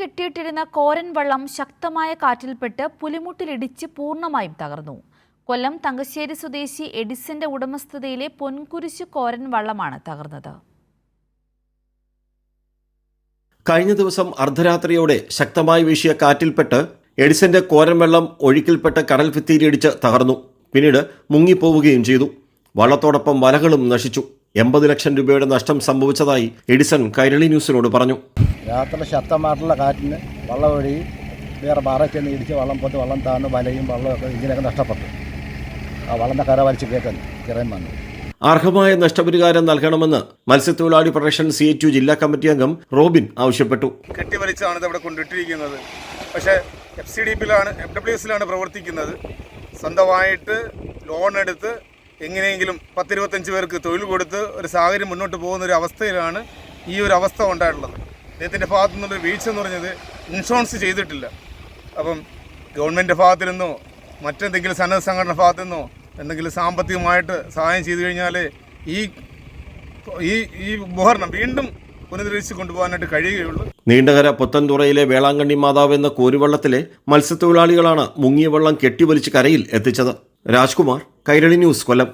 കെട്ടിയിട്ടിരുന്ന കോരൻ വള്ളം ശക്തമായ കാറ്റിൽപ്പെട്ട് പുലിമുട്ടിലിടിച്ച് പൂർണമായും തകർന്നു. കൊല്ലം തങ്കശ്ശേരി സ്വദേശി എഡിസന്റെ ഉടമസ്ഥതയിലെ പൊൻകുരിശ് കോരൻ വള്ളമാണ് തകർന്നത്. കഴിഞ്ഞ ദിവസം അർദ്ധരാത്രിയോടെ ശക്തമായി വീശിയ കാറ്റിൽപ്പെട്ട് എഡിസന്റെ കോരൻ വെള്ളം ഒഴുക്കിൽപ്പെട്ട് കടൽ ഭിത്തിയിലിടിച്ച് തകർന്നു. പിന്നീട് മുങ്ങിപ്പോവുകയും ചെയ്തു. വള്ളത്തോടൊപ്പം വലകളും നശിച്ചു. എൺപത് ലക്ഷം രൂപയുടെ നഷ്ടം സംഭവിച്ചതായി എഡിസൺ കൈരളി ന്യൂസിനോട് പറഞ്ഞു. രാത്രി ശക്തമായിട്ടുള്ള കാറ്റിന് വള്ളം ഒഴി വേറെ പാറ ചെന്ന് ഇടിച്ച് വള്ളം പോത്ത് വള്ളം താന്ന് വലയും വള്ളമൊക്കെ ഇങ്ങനെയൊക്കെ നഷ്ടപ്പെട്ടു. ആ വള്ളം കര വലിച്ച് കയറ്റാൻ ചെറിയ വന്നു. അർഹമായ നഷ്ടപരിഹാരം നൽകണമെന്ന് മത്സ്യത്തൊഴിലാളി പ്രൊട്ടക്ഷൻ സി എച്ച് യു ജില്ലാ കമ്മിറ്റി അംഗം റോബിൻ ആവശ്യപ്പെട്ടു. കെട്ടിവലിച്ചാണ് ഇത് അവിടെ കൊണ്ടിട്ടിരിക്കുന്നത്. പക്ഷേ എഫ് സി ഡി പിയിലാണ് എഫ് ഡബ്ല്യു എസിലാണ് പ്രവർത്തിക്കുന്നത്. സ്വന്തമായിട്ട് ലോൺ എടുത്ത് എങ്ങനെയെങ്കിലും പത്തിരുപത്തഞ്ച് പേർക്ക് തൊഴിൽ കൊടുത്ത് ഒരു സാഹചര്യം മുന്നോട്ട് പോകുന്ന ഒരു അവസ്ഥയിലാണ് ഈ ഒരു അവസ്ഥ ഉണ്ടായിട്ടുള്ളത്. അദ്ദേഹത്തിന്റെ ഭാഗത്തു നിന്നുള്ള വീഴ്ച എന്ന് പറഞ്ഞത് ഇൻഷുറൻസ് ചെയ്തിട്ടില്ല. അപ്പം ഗവൺമെന്റ് ഭാഗത്തു നിന്നോ മറ്റെന്തെങ്കിലും സന്നദ്ധ സംഘടന ഭാഗത്തു നിന്നോ എന്തെങ്കിലും സാമ്പത്തികമായിട്ട് സഹായം ചെയ്തു കഴിഞ്ഞാൽ ഈ ഈ ഈ ഉപകരണം വീണ്ടും പുനരുദ്ധരിച്ച് കൊണ്ടുപോകാനായിട്ട് കഴിയുകയുള്ളൂ. നീണ്ടകര പുത്തൻതുറയിലെ വേളാങ്കണ്ണി മാതാവ് എന്ന കോരുവള്ളത്തിലെ മത്സ്യത്തൊഴിലാളികളാണ് മുങ്ങിയ വെള്ളം കെട്ടിവലിച്ച് കരയിൽ എത്തിച്ചത്. രാജ്കുമാർ കൈരളി ന്യൂസ് കൊല്ലം